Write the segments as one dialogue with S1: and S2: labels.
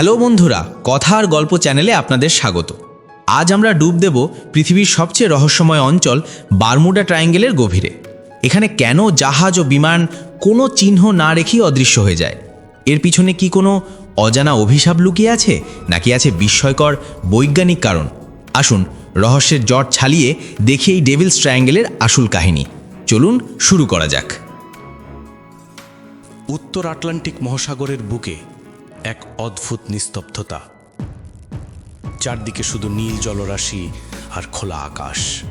S1: Hello বন্ধুরা কথা আর গল্প চ্যানেলে আপনাদের স্বাগত। আজ আমরা ডুব দেব পৃথিবীর সবচেয়ে রহস্যময় অঞ্চল বারমুডা ট্রায়াঙ্গেলের গভীরে। এখানে কেন জাহাজ ও বিমান কোনো চিহ্ন না রেখেই অদৃশ্য হয়ে যায়? এর পিছনে কি কোনো অজানা অভিশাপ লুকিয়ে আছে, নাকি আছে বিস্ময়কর বৈজ্ঞানিক কারণ? আসুন, রহস্যের জট ছালিয়ে দেখি এই ডেভিলস ট্রায়াঙ্গেলের আসল কাহিনী। চলুন শুরু করা যাক।
S2: উত্তর আটলান্টিক মহাসাগরের বুকে এক অদ্ভুত নিস্তব্ধতা। চারদিকে শুধু নীল জলরাশি আর খোলা আকাশ।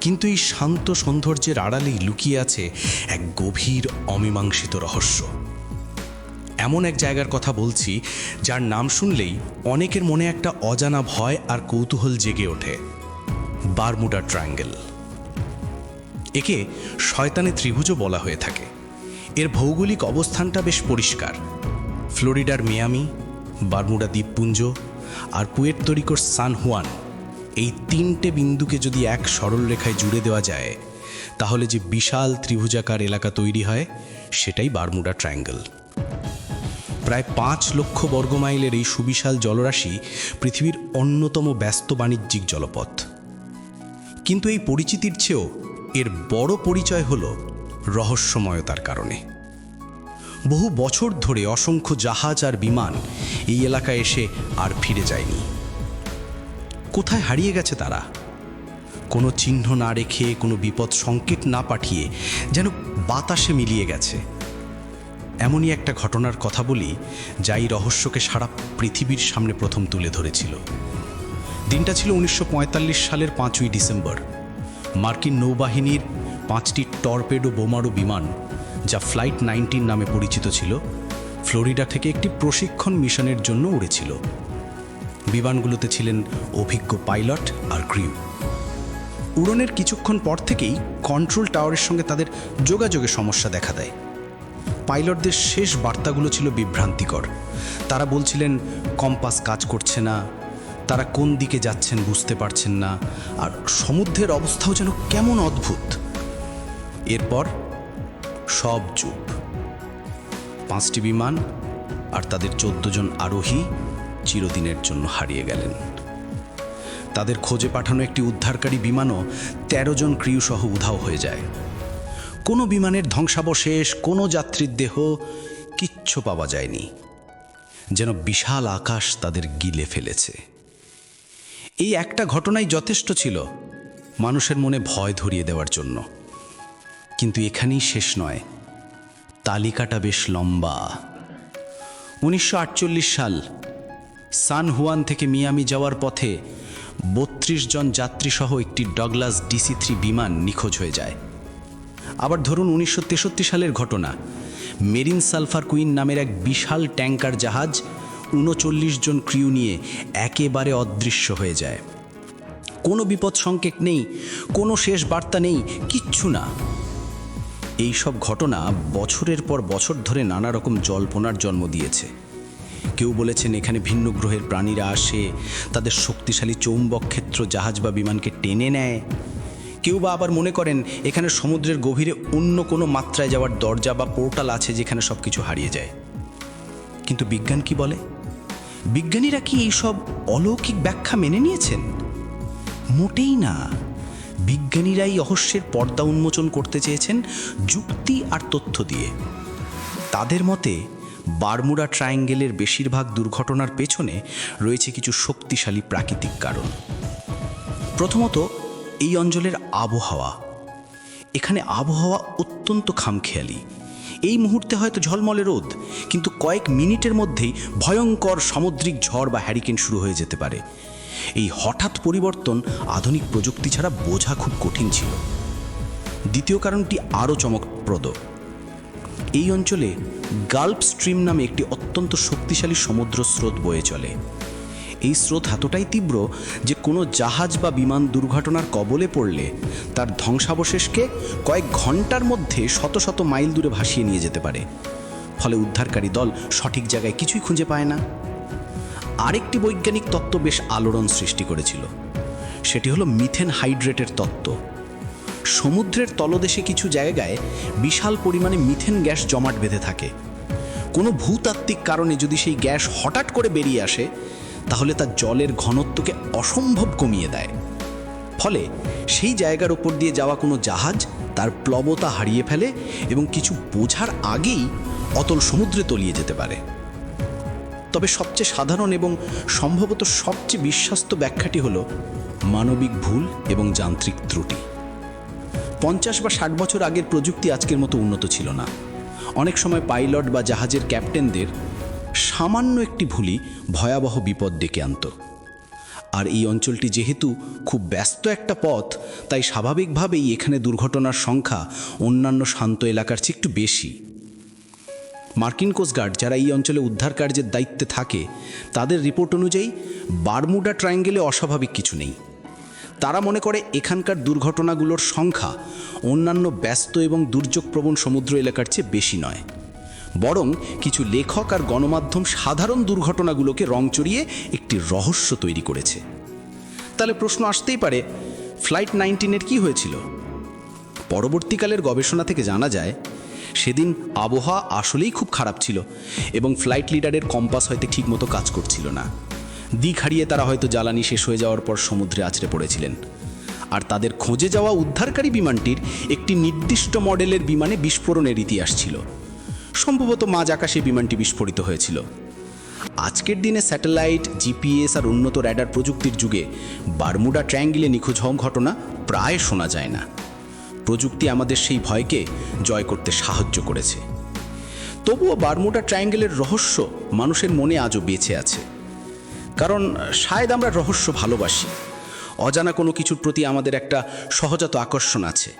S2: কিন্তু এই শান্ত সৌন্দর্যের আড়ালেই লুকিয়ে আছে এক গভীর অমীমাংসিত রহস্য। এমন এক জায়গার কথা বলছি, যার নাম শুনলেই অনেকের মনে একটা অজানা ভয় আর কৌতূহল জেগে ওঠে। Bermuda Triangle. একে শয়তানি ত্রিভুজও বলা হয়ে থাকে। এর ভৌগোলিক অবস্থানটা বেশ পরিষ্কার। ফ্লোরিডার মিয়ামি, বারমুডা দ্বীপপুঞ্জ আর পুয়ের্তরিকোর সান হুয়ান, এই তিনটে বিন্দুকে যদি এক সরল রেখায় জুড়ে দেওয়া যায়, তাহলে যে বিশাল ত্রিভুজাকার এলাকা তৈরি হয়, সেটাই বারমুডা ট্রায়াঙ্গেল। প্রায় পাঁচ লক্ষ বর্গমাইলের এই সুবিশাল জলরাশি পৃথিবীর অন্যতম ব্যস্ত বাণিজ্যিক জলপথ। কিন্তু এই পরিচিতির চেয়েও এর বড় পরিচয় হল রহস্যময়তার কারণে। বহু বছর ধরে অসংখ্য জাহাজ আর বিমান এই এলাকায় এসে আর ফিরে যায়নি। কোথায় হারিয়ে গেছে তারা? কোনো চিহ্ন না রেখে, কোনো বিপদ সংকেত না পাঠিয়ে যেন বাতাসে মিলিয়ে গেছে। এমনই একটা ঘটনার কথা বলি, যা এই রহস্যকে সারা পৃথিবীর সামনে প্রথম তুলে ধরেছিল। দিনটা ছিল উনিশশো পঁয়তাল্লিশ সালের পাঁচই ডিসেম্বর। মার্কিন নৌবাহিনীর পাঁচটি টর্পেডো বোমারু বিমান যা ফ্লাইট নাইনটিন নামে পরিচিত ছিল, ফ্লোরিডা থেকে একটি প্রশিক্ষণ মিশনের জন্য উড়েছিল। বিমানগুলোতে ছিলেন অভিজ্ঞ পাইলট আর ক্রিউ। উড়নের কিছুক্ষণ পর থেকেই কন্ট্রোল টাওয়ারের সঙ্গে তাদের যোগাযোগে সমস্যা দেখা দেয়। পাইলটদের শেষ বার্তাগুলো ছিল বিভ্রান্তিকর। তারা বলছিলেন, কম্পাস কাজ করছে না। তারা কোন দিকে যাচ্ছেন বুঝতে পারছেন না। আর সমুদ্রের অবস্থাও যেন কেমন অদ্ভুত। এরপর সব চুপ পাঁচটি বিমান আর তাদের চোদ্দ জন আরোহী চিরদিনের জন্য হারিয়ে গেলেন। তাদের খোঁজে পাঠানো একটি উদ্ধারকারী বিমানও তেরো জন ক্রিউ সহ উধাও হয়ে যায়। কোনো বিমানের ধ্বংসাবশেষ, কোনো যাত্রীর দেহ কিচ্ছু পাওয়া যায়নি। যেন বিশাল আকাশ তাদের গিলে ফেলেছে। এই একটা ঘটনাই যথেষ্ট ছিল মানুষের মনে ভয় ধরিয়ে দেওয়ার জন্য। কিন্তু এখানেই শেষ নয়। তালিকাটা বেশ লম্বা। উনিশশো আটচল্লিশ সাল, সান হুয়ান থেকে মিয়ামি যাওয়ার পথে বত্রিশ জন যাত্রীসহ একটি ডগলাস ডিসি থ্রি বিমান নিখোঁজ হয়ে যায়। আবার ধরুন উনিশশো তেষট্টি সালের ঘটনা। মেরিন সালফার কুইন নামের এক বিশাল ট্যাঙ্কার জাহাজ উনচল্লিশ জন ক্রিউ নিয়ে একেবারে অদৃশ্য হয়ে যায়। কোনো বিপদ সংকেত নেই, কোনো শেষ বার্তা নেই, কিচ্ছু না। এই সব ঘটনা বছরের পর বছর ধরে নানা রকম জল্পনার জন্ম দিয়েছে। কেউ বলেছেন এখানে ভিন্ন গ্রহের প্রাণীরা আসে, তাদের শক্তিশালী চৌম্বক ক্ষেত্র জাহাজ বা বিমানকে টেনে নেয়। কেউ বা আবার মনে করেন এখানে সমুদ্রের গভীরে অন্য কোনো মাত্রায় যাওয়ার দরজা বা পোর্টাল আছে যেখানে সব কিছু হারিয়ে যায়। কিন্তু বিজ্ঞান কি বলে? বিজ্ঞানীরা কি এইসব অলৌকিক ব্যাখ্যা মেনে নিয়েছেন? মোটেই না। বিজ্ঞানীরাই রহস্যের পর্দা উন্মোচন করতে চেয়েছেন যুক্তি আর তথ্য দিয়ে। তাদের মতে, বারমুডা ট্রায়াঙ্গেলের বেশিরভাগ দুর্ঘটনার পেছনে রয়েছে কিছু শক্তিশালী প্রাকৃতিক কারণ। প্রথমত, এই অঞ্চলের আবহাওয়া। এখানে আবহাওয়া অত্যন্ত খামখেয়ালি। এই মুহূর্তে হয়তো ঝলমলে রোদ, কিন্তু কয়েক মিনিটের মধ্যেই ভয়ঙ্কর সামুদ্রিক ঝড় বা হ্যারিকেন শুরু হয়ে যেতে পারে। এই হঠাৎ পরিবর্তন আধুনিক প্রযুক্তি ছাড়া বোঝা খুব কঠিন ছিল। দ্বিতীয় কারণটি আরও চমকপ্রদ। এই অঞ্চলে গাল্প স্ট্রিম নামে একটি অত্যন্ত শক্তিশালী সমুদ্র স্রোত বয়ে চলে। এই স্রোত এতটাই তীব্র যে কোনো জাহাজ বা বিমান দুর্ঘটনার কবলে পড়লে তার ধ্বংসাবশেষকে কয়েক ঘণ্টার মধ্যে শত শত মাইল দূরে ভাসিয়ে নিয়ে যেতে পারে। ফলে উদ্ধারকারী দল সঠিক জায়গায় কিছুই খুঁজে পায় না। আরেকটি বৈজ্ঞানিক তত্ত্ব বেশ আলোড়ন সৃষ্টি করেছিল। সেটি হলো মিথেন হাইড্রেটের তত্ত্ব। সমুদ্রের তলদেশে কিছু জায়গায় বিশাল পরিমাণে মিথেন গ্যাস জমাট বেঁধে থাকে। কোনো ভূতাত্ত্বিক কারণে যদি সেই গ্যাস হঠাৎ করে বেরিয়ে আসে, তাহলে তা জলের ঘনত্বকে অসম্ভব কমিয়ে দেয়। ফলে সেই জায়গার উপর দিয়ে যাওয়া কোনো জাহাজ তার প্লবতা হারিয়ে ফেলে এবং কিছু বোঝার আগেই অতল সমুদ্রে তলিয়ে যেতে পারে। তবে সবচেয়ে সাধারণ এবং সম্ভবত সবচেয়ে বিশ্বস্ত ব্যাখ্যাটি হল মানবিক ভুল এবং যান্ত্রিক ত্রুটি। পঞ্চাশ বা ষাট বছর আগের প্রযুক্তি আজকের মতো উন্নত ছিল না। অনেক সময় পাইলট বা জাহাজের ক্যাপ্টেনদের সামান্য একটি ভুলই ভয়াবহ বিপদ ডেকে আনত। আর এই অঞ্চলটি যেহেতু খুব ব্যস্ত একটা পথ, তাই স্বাভাবিকভাবেই এখানে দুর্ঘটনার সংখ্যা অন্যান্য শান্ত এলাকার চেয়ে একটু বেশি। মার্কিন কোস্টগার্ড যারা এই অঞ্চলে উদ্ধার কার্যের দায়িত্বে থাকে, তাদের রিপোর্ট অনুযায়ী বারমুডা ট্রায়াঙ্গেলে অস্বাভাবিক কিছু নেই। তারা মনে করে এখানকার দুর্ঘটনাগুলোর সংখ্যা অন্যান্য ব্যস্ত এবং দুর্যোগপ্রবণ সমুদ্র এলাকার চেয়ে বেশি নয়। বরং কিছু লেখক আর গণমাধ্যম সাধারণ দুর্ঘটনাগুলোকে রং চড়িয়ে একটি রহস্য তৈরি করেছে। তাহলে প্রশ্ন আসতেই পারে, ফ্লাইট নাইনটিনের কি হয়েছিল? পরবর্তীকালের গবেষণা থেকে জানা যায় সেদিন আবহাওয়া আসলেই খুব খারাপ ছিল এবং ফ্লাইট লিডারের কম্পাস হয়তো ঠিকমতো কাজ করছিল না। দিক হারিয়ে তারা হয়তো জ্বালানি শেষ হয়ে যাওয়ার পর সমুদ্রে আছড়ে পড়েছিলেন। আর তাদের খোঁজে যাওয়া উদ্ধারকারী বিমানটির একটি নির্দিষ্ট মডেলের বিমানে বিস্ফোরণের ইতিহাস ছিল। সম্ভবত মাঝ আকাশে বিমানটি বিস্ফোরিত হয়েছিল। আজকের দিনে স্যাটেলাইট, জিপিএস আর উন্নত র্যাডার প্রযুক্তির যুগে বারমুডা ট্রায়াঙ্গিলে নিখোঁজ হওয়া ঘটনা প্রায় শোনা যায় না। প্রযুক্তি আমাদের সেই ভয়কে জয় করতে সাহায্য করেছে। তবুও বারমুডা ট্রায়াঙ্গেলের রহস্য মানুষের মনে আজও বেঁচে আছে। কারণ শায়দ আমরা রহস্য ভালোবাসি। অজানা কোনো কিছুর প্রতি আমাদের একটা সহজাত আকর্ষণ আছে।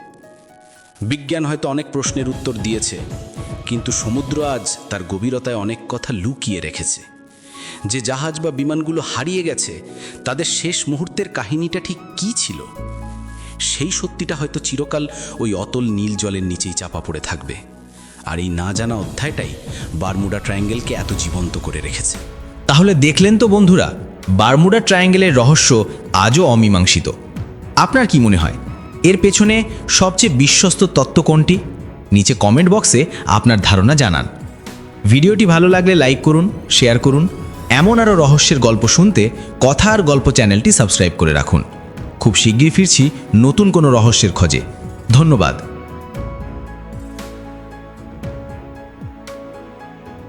S2: বিজ্ঞান হয়তো অনেক প্রশ্নের উত্তর দিয়েছে, কিন্তু সমুদ্র আজ তার গভীরতায় অনেক কথা লুকিয়ে রেখেছে। যে জাহাজ বা বিমানগুলো হারিয়ে গেছে, তাদের শেষ মুহূর্তের কাহিনীটা ঠিক কী ছিল? সেই সত্যিটা হয়তো চিরকাল ওই অতল নীল জলের নিচেই চাপা পড়ে থাকবে। আর এই না জানা অধ্যায়টাই বারমুডা ট্রায়াঙ্গেলকে এত জীবন্ত করে রেখেছে।
S1: তাহলে দেখলেন তো বন্ধুরা, বারমুডা ট্রায়াঙ্গেলের রহস্য আজও অমীমাংসিত। আপনার কি মনে হয়, এর পেছনে সবচেয়ে বিশ্বস্ত তত্ত্ব কোনটি? নিচে কমেন্ট বক্সে আপনার ধারণা জানান। ভিডিওটি ভালো লাগলে লাইক করুন, শেয়ার করুন। এমন আরও রহস্যের গল্প শুনতে কথা আর গল্প চ্যানেলটি সাবস্ক্রাইব করে রাখুন। খুব শিগগির ফিরছি নতুন কোনো রহস্যের খোঁজে। ধন্যবাদ।